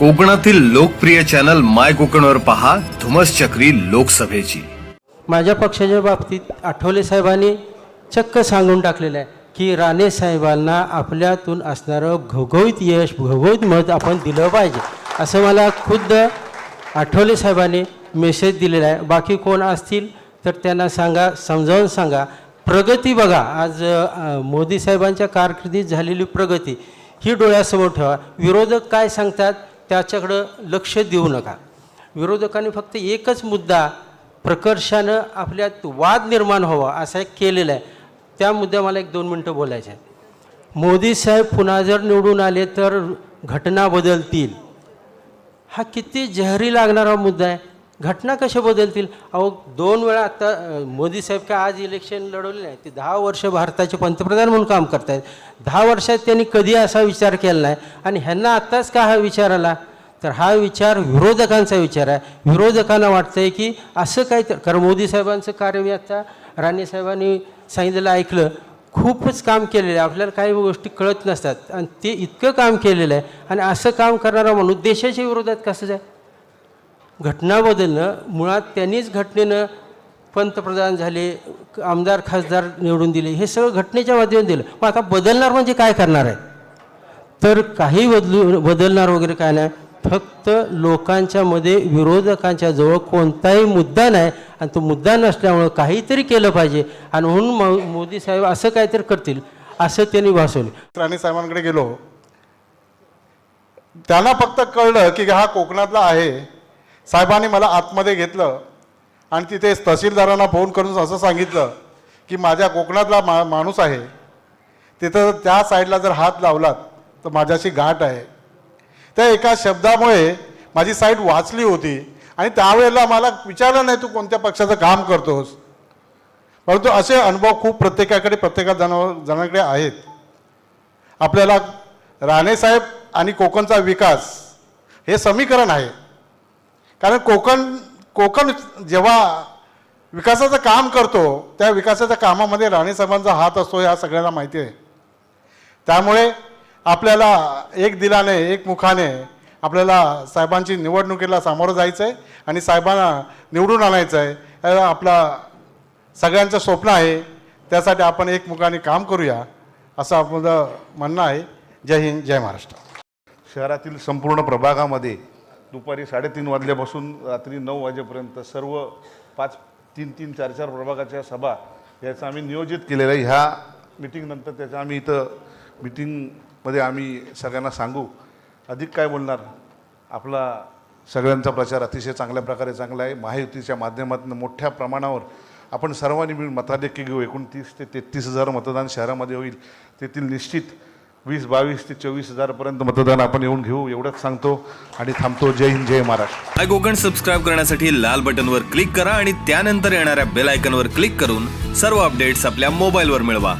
कोकणातील लोकप्रिय चॅनल माय कोकणवर पहा धुमस चक्री लोकसभेची. माझ्या पक्षाच्या बाबतीत आठवले साहेबांनी चक्क सांगून टाकलेलं आहे की राणे साहेबांना आपल्यातून असणारं घवघवीत यश घवघवीत मत आपण दिलं पाहिजे. असं मला खुद्द आठवले साहेबांनी मेसेज दिलेला आहे. बाकी कोण असतील तर त्यांना सांगा समजावून सांगा. प्रगती बघा. आज मोदी साहेबांच्या कारकिर्दीत झालेली प्रगती ही डोळ्यासमोर ठेवा. विरोधक काय सांगतात? त्याच्याकडं लक्ष देऊ नका. विरोधकांनी फक्त एकच मुद्दा प्रकर्षानं आपल्यात वाद निर्माण व्हावा असा एक केलेला आहे. त्या मुद्द्या मला एक दोन मिनटं बोलायचं आहे मोदी साहेब पुन्हा जर निवडून आले तर घटना बदलतील. हा किती जहरी लागणारा मुद्दा आहे. घटना कशा बदलतील? अहो दोन वेळा आता मोदी साहेब काय आज इलेक्शन लढवले नाही ते दहा वर्ष भारताचे पंतप्रधान म्हणून काम करतायत. दहा वर्षात त्यांनी कधी असा विचार केला नाही. आणि ह्यांना आत्ताच का हा विचार आला? तर हा विचार विरोधकांचा विचार आहे. विरोधकांना वाटतंय की असं काय तर कारण मोदी साहेबांचं कार्य मी आता राणेसाहेबांनी सांगितलेलं ऐकलं. खूपच काम केलेलं आहे. आपल्याला काही गोष्टी कळत नसतात. आणि ते इतकं काम केलेलं आहे. आणि असं काम करणारा माणूस देशाच्या विरोधात कसं जाय घटना बदलणं मुळात त्यांनीच घटनेनं पंतप्रधान झाले आमदार खासदार निवडून दिले हे सगळं घटनेच्या माध्यमात दिलं. मग आता बदलणार म्हणजे काय करणार आहे? तर काही बदलू बदलणार वगैरे काय नाही. फक्त लोकांच्या मध्ये विरोधकांच्या जवळ कोणताही मुद्दा नाही आणि तो मुद्दा नसल्यामुळं काहीतरी केलं पाहिजे. आणि म्हणून मो- मोदी साहेब असं काहीतरी करतील असं त्यांनी भासवलं. राणे साहेबांकडे गेलो. त्यांना फक्त कळलं की हा कोकणातला आहे. साहेबांनी मला आतमध्ये घेतलं आणि तिथे तहसीलदारांना फोन करून असं सांगितलं की माझ्या कोकणातला मा माणूस आहे. तिथं त्या साईडला जर हात लावलात तर माझ्याशी गाठ आहे. त्या एका शब्दामुळे माझी साईड वाचली होती आणि त्यावेळेला मला विचारलं नाही तू कोणत्या पक्षाचं काम करतोस? परंतु असे अनुभव खूप प्रत्येकाकडे प्रत्येका जण जणांकडे आहेत. आपल्याला राणेसाहेब आणि कोकणचा विकास हे समीकरण आहे. कारण कोकण कोकण जेव्हा विकासाचं काम करतो त्या विकासाच्या कामामध्ये राणेसाहेबांचा हात असतो ह्या सगळ्यांना माहिती आहे. त्यामुळे आपल्याला एक दिलाने एक मुखाने आपल्याला साहेबांची निवडणुकीला सामोरं जायचं आहे आणि साहेबांना निवडून आणायचं आहे हे आपला सगळ्यांचं स्वप्न आहे. त्यासाठी आपण एकमुखाने काम करूया असं आपलं म्हणणं आहे. जय हिंद जय महाराष्ट्र. शहरातील संपूर्ण प्रभागामध्ये दुपारी साडेतीन वाजल्यापासून रात्री नऊ वाजेपर्यंत सर्व पाच तीन तीन चार चार प्रभागाच्या सभा याचं आम्ही नियोजित केलेलं आहे. ह्या मिटिंगनंतर त्याचं आम्ही इथं मिटिंगमध्ये आम्ही सगळ्यांना सांगू. अधिक काय बोलणार? आपला सगळ्यांचा प्रचार अतिशय चांगल्या प्रकारे चांगला आहे. महायुतीच्या माध्यमातून मोठ्या प्रमाणावर आपण सर्वांनी मिळून मताधिक्य घेऊ. एकोणतीस ते तेहतीस हजार मतदान शहरामध्ये होईल. तेथील निश्चित वीस बावीस ते चोवीस हजारपर्यंत मतदान आपण येऊन घेऊ एवढंच सांगतो आणि थांबतो. जय हिंद जय महाराष्ट्र. आय कोकण सबस्क्राईब करण्यासाठी लाल बटनवर क्लिक करा आणि त्यानंतर येणाऱ्या बेल आयकनवर क्लिक करून सर्व अपडेट्स आपल्या मोबाईलवर मिळवा.